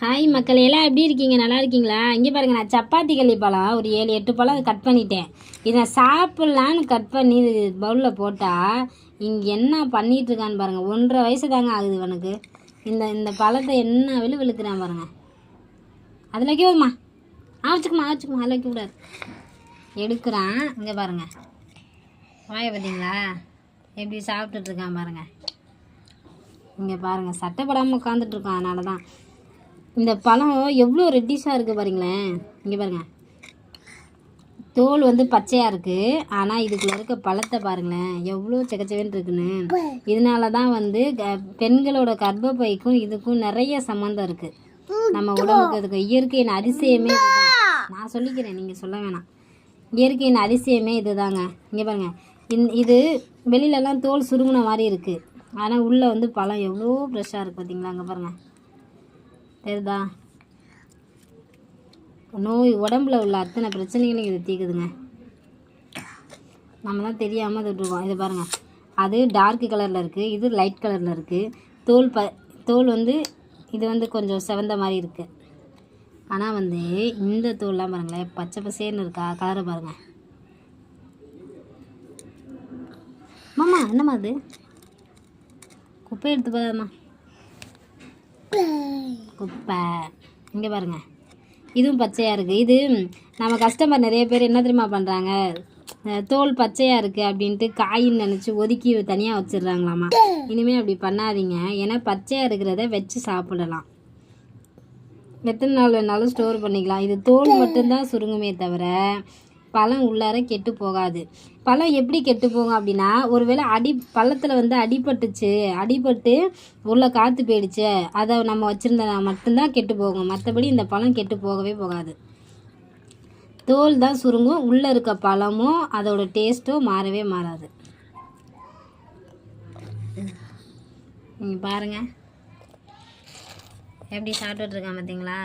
Hi மக்கள் எல்லாம் எப்படி இருக்கீங்க? நல்லா இருக்கீங்களா? இங்கே பாருங்கள் நான் சப்பாத்தி கல்லி பழம் ஒரு ஏழு எட்டு பழம் கட் பண்ணிட்டேன். இதை நான் சாப்பிட்லான்னு கட் பண்ணி பவுலில் போட்டால் இங்கே என்ன பண்ணிகிட்ருக்கான்னு பாருங்கள் பாருங்க. ஒன்றரை வயசு தாங்க ஆகுது இவனுக்கு. இந்த இந்த பழத்தை என்ன விழு விழுக்கிறான் பாருங்கள் அதில் வைக்கவுமா ஆ வச்சுக்குமா வச்சுக்குமா அதில் வைக்கக்கூடாது. எடுக்கிறான். இங்கே பாருங்க. வாய பார்த்தீங்களா? எப்படி சாப்பிட்டுட்ருக்கான் பாருங்கள் இங்கே பாருங்கள் சட்டைப்படாமல் உட்காந்துட்ருக்கான் அதனால தான் இந்த பழம் எவ்வளோ ரெட்டிஷாக இருக்குது பாருங்களேன். இங்கே பாருங்கள் தோல் வந்து பச்சையாக இருக்குது ஆனால் இதுக்குள்ள இருக்க பழத்தை பாருங்களேன். எவ்வளோ செக்கச்செவன்னு இருக்குன்னு. இதனால தான் வந்து பெண்களோட கர்ப்பப்பைக்கும் இதுக்கும் நிறைய சம்மந்தம் இருக்குது நம்ம உடம்புக்கு அதுக்கு இயற்கையின் அதிசயமே இதுதான். நான் சொல்லிக்கிறேன் நீங்கள் சொல்ல வேணாம். இயற்கையின் அதிசயமே இதுதாங்க. இங்கே பாருங்க. இந் இது வெளியிலலாம் தோல் சுருங்கின மாதிரி இருக்குது ஆனால் உள்ளே வந்து பழம் எவ்வளோ ஃப்ரெஷ்ஷாக இருக்குது பார்த்தீங்களா அங்கே பாருங்கள் தெரியுதா? நோய் உடம்புல உள்ள அத்தனை பிரச்சனைகளையும் இது தீக்குதுங்க. நம்ம தான் தெரியாமல் விட்டுருக்கோம் இதை பாருங்கள் அது டார்க் கலரில் இருக்குது இது லைட் கலரில் இருக்குது தோல் ப தோல் வந்து இது வந்து கொஞ்சம் செவந்த மாதிரி இருக்குது ஆனால் வந்து இந்த தோல்லாம் பாருங்களேன் பச்சை பசேன்னு இருக்கா கலரை பாருங்கள் மாமா என்னம்மா அது? குப்பை எடுத்து பாருமா குப்பை இங்கே பாருங்க. இதுவும் பச்சையாக இருக்குது இது நம்ம கஸ்டமர் நிறைய பேர் என்ன தெரியுமா பண்ணுறாங்க தோல் பச்சையாக இருக்குது அப்படின்ட்டு காயின்னு நினச்சி ஒதுக்கி தனியாக வச்சிடுறாங்களாமா. இனிமேல் அப்படி பண்ணாதீங்க. ஏன்னா பச்சையாக இருக்கிறத வச்சு சாப்பிடலாம். எத்தனை நாள் வேணாலும் ஸ்டோர் பண்ணிக்கலாம். இது தோல் மட்டும்தான் சுருங்குமே தவிர பழம் உள்ளார கெட்டு போகாது. பழம் எப்படி கெட்டு போகும் அப்படின்னா ஒருவேளை அடி பழத்தில் வந்து அடிபட்டுச்சு அடிபட்டு உள்ள காற்று போயிடுச்சு அதை நம்ம வச்சுருந்தா மட்டும்தான் கெட்டு போகும். மற்றபடி இந்த பழம் கெட்டு போகவே போகாது. தோல் தான் சுருங்கும். உள்ளே இருக்க பழமும் அதோட டேஸ்ட்டும் மாறவே மாறாது. நீங்கள் பாருங்கள் எப்படி சாப்பிட்டுட்ருக்கான் பார்த்தீங்களா